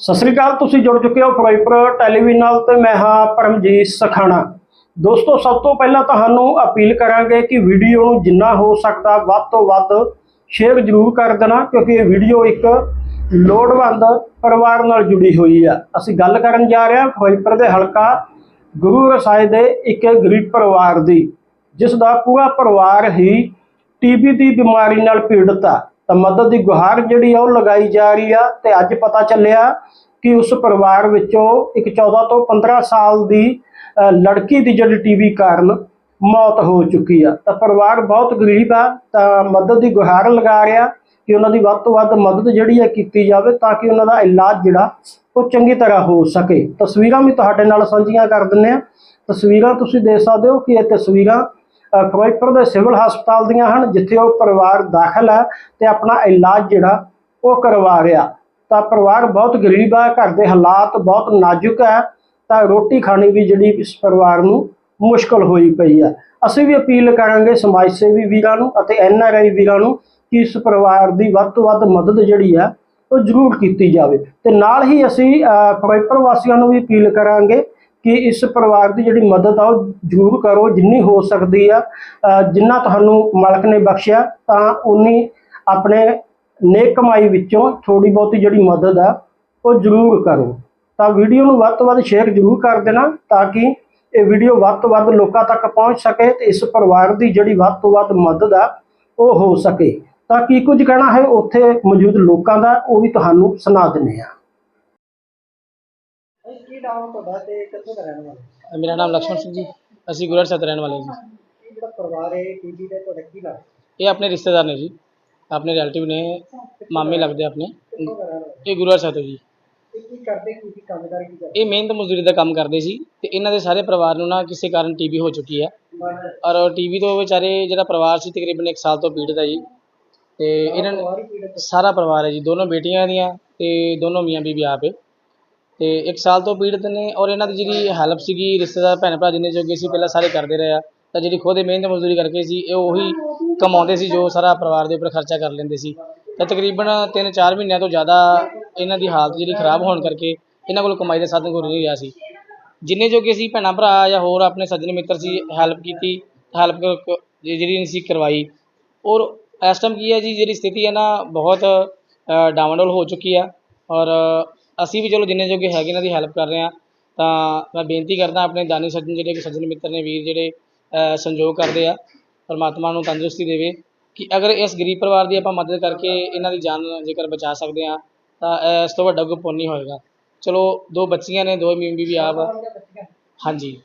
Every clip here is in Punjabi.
ਸਤਿ ਸ੍ਰੀ ਅਕਾਲ, ਤੁਸੀਂ ਜੁੜ ਚੁੱਕੇ ਹੋ ਫਿਰੋਜ਼ਪੁਰ ਟੈਲੀਵਿਜ਼ਨ ਨਾਲ ਤੇ ਮੈਂ ਹਾਂ ਪਰਮਜੀਤ ਸਖਾਣਾ। ਦੋਸਤੋ, ਸਭ ਤੋਂ ਪਹਿਲਾਂ ਤੁਹਾਨੂੰ ਅਪੀਲ ਕਰਾਂਗੇ ਕਿ ਵੀਡੀਓ ਨੂੰ ਜਿੰਨਾ ਹੋ ਸਕਦਾ ਵੱਧ ਤੋਂ ਵੱਧ ਸ਼ੇਅਰ ਜ਼ਰੂਰ ਕਰ ਦੇਣਾ, ਕਿਉਂਕਿ ਇਹ ਵੀਡੀਓ ਇੱਕ ਲੋੜਵੰਦ ਪਰਿਵਾਰ ਨਾਲ ਜੁੜੀ ਹੋਈ ਆ। ਅਸੀਂ ਗੱਲ ਕਰਨ ਜਾ ਰਹੇ ਹਾਂ ਫਿਰੋਜ਼ਪੁਰ ਦੇ ਹਲਕਾ ਗੁਰੂ ਰਸਾਏ ਦੇ ਇੱਕ ਗਰੀਬ ਪਰਿਵਾਰ ਦੀ, ਜਿਸ ਦਾ ਪੂਰਾ ਪਰਿਵਾਰ ਹੀ ਟੀਬੀ ਦੀ ਬਿਮਾਰੀ ਨਾਲ ਪੀੜਤ ਆ। ਤਾਂ ਮਦਦ ਦੀ ਗੁਹਾਰ ਜਿਹੜੀ ਆ ਉਹ ਲਗਾਈ ਜਾ ਰਹੀ ਆ ਤੇ ਅੱਜ ਪਤਾ ਚੱਲਿਆ ਕਿ ਉਸ ਪਰਿਵਾਰ ਵਿੱਚੋਂ ਇੱਕ 14 ਤੋਂ 15 ਸਾਲ ਦੀ ਲੜਕੀ ਦੀ ਜਿਹੜੀ ਟੀਬੀ ਕਾਰਨ ਮੌਤ ਹੋ ਚੁੱਕੀ ਆ। ਤਾਂ ਪਰਿਵਾਰ ਬਹੁਤ ਗਰੀਬ ਆ, ਤਾਂ ਮਦਦ ਦੀ ਗੁਹਾਰ ਲਗਾ ਰਿਹਾ ਕਿ ਉਹਨਾਂ ਦੀ ਵੱਧ ਤੋਂ ਵੱਧ ਮਦਦ ਜਿਹੜੀ ਹੈ ਕੀਤੀ ਜਾਵੇ ਤਾਂ ਕਿ ਉਹਨਾਂ ਦਾ ਇਲਾਜ ਜਿਹੜਾ ਉਹ ਚੰਗੀ ਤਰ੍ਹਾਂ ਹੋ ਸਕੇ। ਤਸਵੀਰਾਂ ਵੀ ਤੁਹਾਡੇ ਨਾਲ ਸਾਂਝੀਆਂ ਕਰ ਦਿੰਨੇ ਆ। ਤਸਵੀਰਾਂ ਤੁਸੀਂ ਦੇਖ ਸਕਦੇ ਹੋ ਕਿ ਇਹ ਤਸਵੀਰਾਂ ਅ, ਦੇ ਸਿਵਲ ਹਸਪਤਾਲ ਦੀਆਂ ਹਨ ਜਿੱਥੇ ਉਹ ਪਰਿਵਾਰ ਦਾਖਲ ਹੈ ਤੇ ਆਪਣਾ ਇਲਾਜ ਜਿਹੜਾ ਉਹ ਕਰਵਾ ਰਿਹਾ। ਤਾਂ ਪਰਿਵਾਰ ਬਹੁਤ ਗਰੀਬ ਹੈ ਘਰ ਦੇ ਹਾਲਾਤ ਬਹੁਤ ਨਾਜ਼ੁਕ ਹੈ ਤਾਂ ਰੋਟੀ ਖਾਣੀ ਵੀ ਜਿਹੜੀ ਇਸ ਪਰਿਵਾਰ ਨੂੰ ਮੁਸ਼ਕਲ ਹੋਈ ਪਈ ਹੈ। ਅਸੀਂ ਵੀ ਅਪੀਲ ਕਰਾਂਗੇ ਸਮਾਜ ਸੇਵੀ ਵੀਰਾਂ ਨੂੰ ਅਤੇ ਐਨ ਆਰ ਆਈ ਵੀਰਾਂ ਨੂੰ ਕਿ ਇਸ ਪਰਿਵਾਰ ਦੀ ਵੱਧ ਤੋਂ ਵੱਧ ਮਦਦ ਜਿਹੜੀ ਹੈ ਉਹ ਜ਼ਰੂਰ ਕੀਤੀ ਜਾਵੇ। ਤੇ ਨਾਲ ਹੀ ਅਸੀਂ ਅ, ਫਿਰੋਜ਼ਪੁਰ ਵਾਸੀਆਂ ਨੂੰ ਵੀ ਅਪੀਲ ਕਰਾਂਗੇ ਕਿ ਇਸ ਪਰਿਵਾਰ ਦੀ ਜਿਹੜੀ ਮਦਦ ਆ ਉਹ ਜ਼ਰੂਰ ਕਰੋ, ਜਿੰਨੀ ਹੋ ਸਕਦੀ ਆ। ਜਿੰਨਾ ਤੁਹਾਨੂੰ ਮਾਲਕ ਨੇ ਬਖਸ਼ਿਆ, ਤਾਂ ਉਨੀ ਆਪਣੇ ਨੇਕ ਕਮਾਈ ਵਿੱਚੋਂ ਥੋੜੀ ਬਹੁਤੀ ਜਿਹੜੀ ਮਦਦ ਆ, ਉਹ ਜ਼ਰੂਰ ਕਰੋ। ਤਾਂ ਵੀਡੀਓ ਨੂੰ ਵੱਧ ਤੋਂ ਵੱਧ ਸ਼ੇਅਰ ਜ਼ਰੂਰ ਕਰ ਦੇਣਾ, ਤਾਂ ਕਿ ਇਹ ਵੀਡੀਓ ਵੱਧ ਤੋਂ ਵੱਧ ਲੋਕਾਂ ਤੱਕ ਪਹੁੰਚ ਸਕੇ ਤੇ ਇਸ ਪਰਿਵਾਰ ਦੀ ਜਿਹੜੀ ਵੱਧ ਤੋਂ ਵੱਧ ਮਦਦ ਆ, ਉਹ ਹੋ ਸਕੇ। ਤਾਂ ਕੀ ਕੁਝ ਕਹਿਣਾ ਹੈ? ਉੱਥੇ ਮੌਜੂਦ ਲੋਕਾਂ ਦਾ, ਉਹ ਵੀ ਤੁਹਾਨੂੰ ਸੁਣਾ ਦਿੰਨੇ ਆ ਮੇਰਾ ਨਾਮ ਲక్ష్మణ ਸਿੰਘ ਜੀ। ਅਸੀਂ ਗੁਰੜ ਸਤ ਰਹਿਣ ਵਾਲੇ ਜੀ। ਇਹ ਜਿਹੜਾ ਪਰਿਵਾਰ ਹੈ ਬੀਬੀ ਦਾ ਤੁਹਾਡਾ ਕੀ ਨਾਮ? ਇਹ ਆਪਣੇ ਰਿਸ਼ਤੇਦਾਰ ਨੇ ਜੀ। ਆਪਣੇ ਰਿਲੇਟਿਵ ਨੇ ਮਾਮੇ ਲੱਗਦੇ ਆਪਣੇ। ਇਹ ਗੁਰੜ ਸਤ ਜੀ। ਕੀ ਕਰਦੇ ਕੀ ਕੀ ਕੰਮਦਾਰ ਕੀ ਕਰਦੇ? ਇਹ ਮਿਹਨਤ ਮਜ਼ਦੂਰੀ ਦਾ ਕੰਮ ਕਰਦੇ ਸੀ ਤੇ ਇਹਨਾਂ ਦੇ ਸਾਰੇ ਪਰਿਵਾਰ ਨੂੰ ਨਾ ਕਿਸੇ ਕਾਰਨ ਟੀਬੀ ਹੋ ਚੁੱਕੀ ਹੈ। ਔਰ ਟੀਬੀ ਤੋਂ ਵਿਚਾਰੇ ਜਿਹੜਾ ਪਰਿਵਾਰ ਸੀ ਤਕਰੀਬਨ 1 ਸਾਲ ਤੋਂ ਪੀੜਤ ਹੈ ਜੀ। ਤੇ ਇਹਨਾਂ ਨੇ- ਸਾਰਾ ਪਰਿਵਾਰ ਹੈ ਜੀ। ਦੋਨੋਂ ਬੇਟੀਆਂ ਦੀਆਂ ਤੇ ਦੋਨੋਂ ਮੀਆਂ ਵੀ ਆਪ ਹੈ। ਅਤੇ ਇੱਕ ਸਾਲ ਤੋਂ ਪੀੜਤ ਨੇ ਔਰ ਇਹਨਾਂ ਦੀ ਜਿਹੜੀ ਹੈਲਪ ਸੀਗੀ ਰਿਸ਼ਤੇਦਾਰ ਭੈਣ ਭਰਾ ਜਿੰਨੇ ਜੋਗੇ ਸੀ, ਪਹਿਲਾਂ ਸਾਰੇ ਕਰਦੇ ਰਹੇ ਆ। ਤਾਂ ਜਿਹੜੀ ਖੁਦ ਇਹ ਮਿਹਨਤ ਮਜ਼ਦੂਰੀ ਕਰਕੇ ਸੀ, ਇਹ ਉਹੀ ਕਮਾਉਂਦੇ ਸੀ ਜੋ ਸਾਰਾ ਪਰਿਵਾਰ ਦੇ ਉੱਪਰ ਖਰਚਾ ਕਰ ਲੈਂਦੇ ਸੀ। ਤਾਂ ਤਕਰੀਬਨ 3-4 ਮਹੀਨਿਆਂ ਤੋਂ ਜ਼ਿਆਦਾ ਇਹਨਾਂ ਦੀ ਹਾਲਤ ਜਿਹੜੀ ਖਰਾਬ ਹੋਣ ਕਰਕੇ ਇਹਨਾਂ ਕੋਲ ਕਮਾਈ ਦਾ ਸਾਧਨ ਕੋਈ ਨਹੀਂ ਰਿਹਾ ਸੀ। ਜਿੰਨੇ ਜੋਗੇ ਸੀ, ਭੈਣਾਂ ਭਰਾ ਜਾਂ ਹੋਰ ਆਪਣੇ ਸੱਜਣ ਮਿੱਤਰ ਸੀ, ਹੈਲਪ ਕੀਤੀ, ਹੈਲਪ ਜਿਹੜੀ ਸੀ ਕਰਵਾਈ। ਔਰ ਇਸ ਟਾਈਮ ਕੀ ਹੈ ਜੀ, ਜਿਹੜੀ ਸਥਿਤੀ ਹੈ ਨਾ, ਬਹੁਤ ਡਾਊਨਡੋਲ ਹੋ ਚੁੱਕੀ ਆ। ਔਰ ਅਸੀਂ ਵੀ ਚਲੋ ਜਿੰਨੇ ਜੋਗੇ ਹੈਗੇ ਇਹਨਾਂ ਦੀ ਹੈਲਪ ਕਰ ਰਹੇ ਹਾਂ। ਤਾਂ ਮੈਂ ਬੇਨਤੀ ਕਰਦਾ ਆਪਣੇ ਦਾਨੀ ਸੱਜਣ ਜਿਹੜੇ ਕਿ ਸੱਜਣ ਮਿੱਤਰ ਨੇ ਵੀਰ ਜਿਹੜੇ ਅ, ਸੰਯੋਗ ਕਰਦੇ ਆ ਪਰਮਾਤਮਾ ਨੂੰ ਤੰਦਰੁਸਤੀ ਦੇਵੇ ਕਿ ਅਗਰ ਇਸ ਗਰੀਬ ਪਰਿਵਾਰ ਦੀ ਆਪਾਂ ਮਦਦ ਕਰਕੇ ਇਹਨਾਂ ਦੀ ਜਾਨ ਜੇਕਰ ਬਚਾ ਸਕਦੇ ਹਾਂ ਤਾਂ ਇਸ ਤੋਂ ਵੱਡਾ ਕੋਈ ਪੁੰਨ ਨਹੀਂ ਹੋਏਗਾ। ਚਲੋ ਦੋ ਬੱਚੀਆਂ ਨੇ ਦੋ ਮੀਮ ਵੀ ਆਪ। ਹਾਂਜੀ।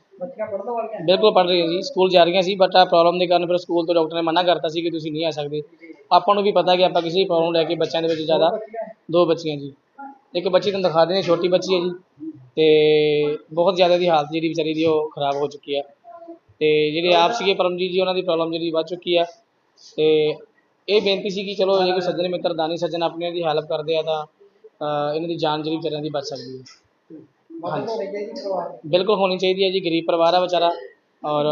ਬਿਲਕੁਲ ਪੜ੍ਹ ਰਹੀਆਂ ਜੀ ਸਕੂਲ ਜਾ ਰਹੀਆਂ ਸੀ ਬਟ ਆ ਪ੍ਰੋਬਲਮ ਦੇ ਕਾਰਨ ਫਿਰ ਸਕੂਲ ਤੋਂ ਡਾਕਟਰ ਨੇ ਮਨਾ ਕਰਤਾ ਸੀ ਕਿ ਤੁਸੀਂ ਨਹੀਂ ਆ ਸਕਦੇ। ਆਪਾਂ ਨੂੰ ਵੀ ਪਤਾ ਕਿ ਆਪਾਂ ਕਿਸੇ ਪ੍ਰੋਬਲਮ ਲੈ ਕੇ ਬੱਚਿਆਂ ਦੇ ਵਿੱਚ ਜ਼ਿਆਦਾ ਦੋ ਬੱਚੀਆਂ ਜੀ। ਇੱਕ ਬੱਚੀ ਤੁਹਾਨੂੰ ਦਿਖਾ ਦਿੰਦੇ ਛੋਟੀ ਬੱਚੀ ਹੈ ਜੀ। ਤੇ ਬਹੁਤ ਜ਼ਿਆਦਾ ਦੀ ਹਾਲਤ ਜਿਹੜੀ ਵਿਚਾਰੀ ਦੀ ਉਹ ਖਰਾਬ ਹੋ ਚੁੱਕੀ ਹੈ। ਤੇ ਜਿਹੜੇ ਆਪ ਸੀਗੇ ਪਰਮਜੀਤ ਜੀ ਉਹਨਾਂ ਦੀ ਪ੍ਰੋਬਲਮ ਜਿਹੜੀ ਵੱਧ ਚੁੱਕੀ ਹੈ। ਤੇ ਇਹ ਬੇਨਤੀ ਸੀ ਕਿ ਚਲੋ ਜੇ ਕੋਈ ਸੱਜਣ ਮਿੱਤਰ ਦਾਨੀ ਸੱਜਣ ਆਪਣਿਆਂ ਦੀ ਹੈਲਪ ਕਰਦੇ ਆ ਤਾਂ ਅਹ ਇਹਨਾਂ ਦੀ ਜਾਨ ਜਿਹੜੀ ਵਿਚਾਰਿਆਂ ਦੀ ਬਚ ਸਕਦੀ ਹੈ। ਮਦਦ ਬਿਲਕੁਲ ਹੋਣੀ ਚਾਹੀਦੀ ਹੈ ਜੀ ਗਰੀਬ ਪਰਿਵਾਰ ਆ ਵਿਚਾਰਾ। ਔਰ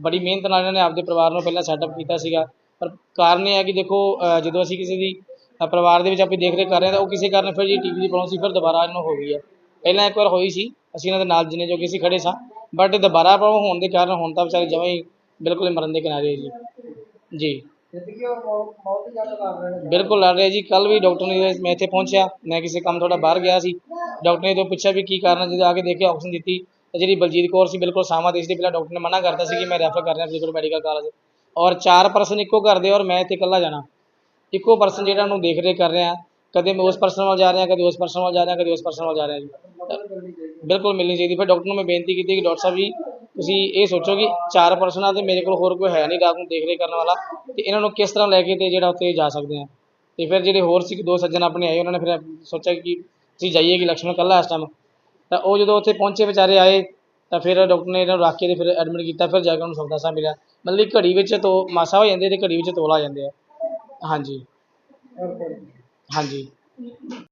ਬੜੀ ਮਿਹਨਤ ਨਾਲ ਇਹਨਾਂ ਨੇ ਆਪਦੇ ਪਰਿਵਾਰ ਨੂੰ ਪਹਿਲਾਂ ਸੈਟਅਪ ਕੀਤਾ ਸੀਗਾ। ਪਰ ਕਾਰਨ ਇਹ ਹੈ ਕਿ ਦੇਖੋ ਅ, ਜਦੋਂ ਅਸੀਂ ਕਿਸੇ ਦੀ ਪਰਿਵਾਰ ਦੇ ਵਿੱਚ ਆਪਣੀ ਦੇਖ ਰੇਖ ਕਰ ਰਹੇ ਹਾਂ ਤਾਂ ਉਹ ਕਿਸੇ ਕਾਰਨ ਫਿਰ ਜੀ ਟੀਵੀ ਦੀ ਪ੍ਰੋਬਲਮ ਸੀ, ਫਿਰ ਦੁਬਾਰਾ ਇਹਨੂੰ ਹੋ ਗਈ ਹੈ। ਪਹਿਲਾਂ ਇੱਕ ਵਾਰ ਹੋਈ ਸੀ, ਅਸੀਂ ਇਹਨਾਂ ਦੇ ਨਾਲ ਜਿੰਨੇ ਜੋਗੇ ਸੀ ਖੜੇ ਸਾਂ ਬਟ ਦੁਬਾਰਾ ਪ੍ਰੋਬਲਮ ਹੋਣ ਦੇ ਕਾਰਨ ਹੁਣ ਤਾਂ ਵਿਚਾਰੇ ਜਮਾਂ ਹੀ ਬਿਲਕੁਲ ਹੀ ਮਰਨ ਦੇ ਕਿਨਾਰੇ ਜੀ। ਜੀ। ਬਿਲਕੁਲ ਲੜ ਰਿਹਾ ਜੀ। ਕੱਲ ਵੀ ਡਾਕਟਰ ਨੇ ਮੈਂ ਇੱਥੇ ਪਹੁੰਚਿਆ, ਮੈਂ ਕਿਸੇ ਕੰਮ ਥੋੜਾ ਬਾਹਰ ਗਿਆ ਸੀ। ਡਾਕਟਰ ਨੇ ਤੋਂ ਪੁੱਛਿਆ ਵੀ ਕੀ ਕਾਰਨ ਜਦੋਂ ਆ ਕੇ ਦੇਖਿਆ ਆਕਸੀਜਨ ਦਿੱਤੀ, ਤੇ ਜਿਹੜੀ ਬਲਜੀਤ ਕੌਰ ਸੀ ਬਿਲਕੁਲ ਸਾਮਾ ਦੇਸ਼ ਦੀ ਪਹਿਲਾਂ ਡਾਕਟਰ ਨੇ ਮਨਾ ਕਰਤਾ ਸੀ ਕਿ ਮੈਂ ਰੈਫਰ ਕਰ ਰਿਹਾ ਫਿਜ਼ੀਕਲ ਮੈਡੀਕਲ ਕਾਲਜ ਔਰ ਚਾਰ ਪਰਸਨ ਇੱਕੋ ਘਰ ਔਰ ਮੈਂ ਇੱਥੇ ਇਕੱਲਾ ਜਾਣਾ। ਇੱਕੋ ਪਰਸਨ ਜਿਹੜਾ ਉਹਨੂੰ ਦੇਖ ਰੇਖ ਕਰ ਰਿਹਾ, ਕਦੇ ਮੈਂ ਉਸ ਪਰਸਨ ਵੱਲ ਜਾ ਰਿਹਾ, ਕਦੇ ਉਸ ਪਰਸਨ ਵੱਲ ਜਾ ਰਿਹਾ, ਕਦੇ ਉਸ ਪਰਸਨ ਵੱਲ ਜਾ ਰਿਹਾ ਜੀ। ਬਿਲਕੁਲ ਮਿਲਣੀ ਚਾਹੀਦੀ। ਫਿਰ ਡਾਕਟਰ ਨੂੰ ਮੈਂ ਬੇਨਤੀ ਕੀਤੀ ਕਿ ਡਾਕਟਰ ਸਾਹਿਬ ਜੀ, ਤੁਸੀਂ ਇਹ ਸੋਚੋ ਕਿ ਚਾਰ ਪਰਸਨ ਆ ਤੇ ਮੇਰੇ ਕੋਲ ਹੋਰ ਕੋਈ ਹੈ ਨਹੀਂ, ਗਾਹਕ ਨੂੰ ਦੇਖ ਰੇਖ ਕਰਨ ਵਾਲਾ, ਤੇ ਇਹਨਾਂ ਨੂੰ ਕਿਸ ਤਰ੍ਹਾਂ ਲੈ ਕੇ ਤੇ ਜਿਹੜਾ ਉੱਥੇ ਜਾ ਸਕਦੇ ਆ। ਤੇ ਫਿਰ ਜਿਹੜੇ ਹੋਰ ਸੀ, ਦੋ ਸੱਜਣ ਆਪਣੇ ਆਏ, ਉਹਨਾਂ ਨੇ ਫਿਰ ਸੋਚਿਆ ਕਿ ਤੁਸੀਂ ਜਾਈਏ ਕਿ ਲక్ష్మణ ਕੱਲਾ ਇਸ ਟਾਈਮ ਤਾਂ ਉਹ ਜਦੋਂ ਉੱਥੇ ਪਹੁੰਚੇ, ਵਿਚਾਰੇ ਆਏ, ਤਾਂ ਫਿਰ ਡਾਕਟਰ ਨੇ ਇਹਨਾਂ ਨੂੰ ਰੱਖ ਕੇ ਤੇ ਫਿਰ ਐਡਮਿਟ ਕੀਤਾ, ਫਿਰ ਜਾ ਕੇ ਉਹਨੂੰ ਸਬਦਾਸਾ ਮਿਲਿਆ ਮਤਲਬ ਕਿ ਘੜੀ ਵਿੱਚ ਤੋ ਮਾਸਾ ਹੋ ਜਾਂਦੇ ਤੇ ਘੜੀ ਵਿੱਚ ਤੋਲਾ ਜਾਂਦੇ ਆ। ਹਾਂਜੀ। ਹਾਂਜੀ।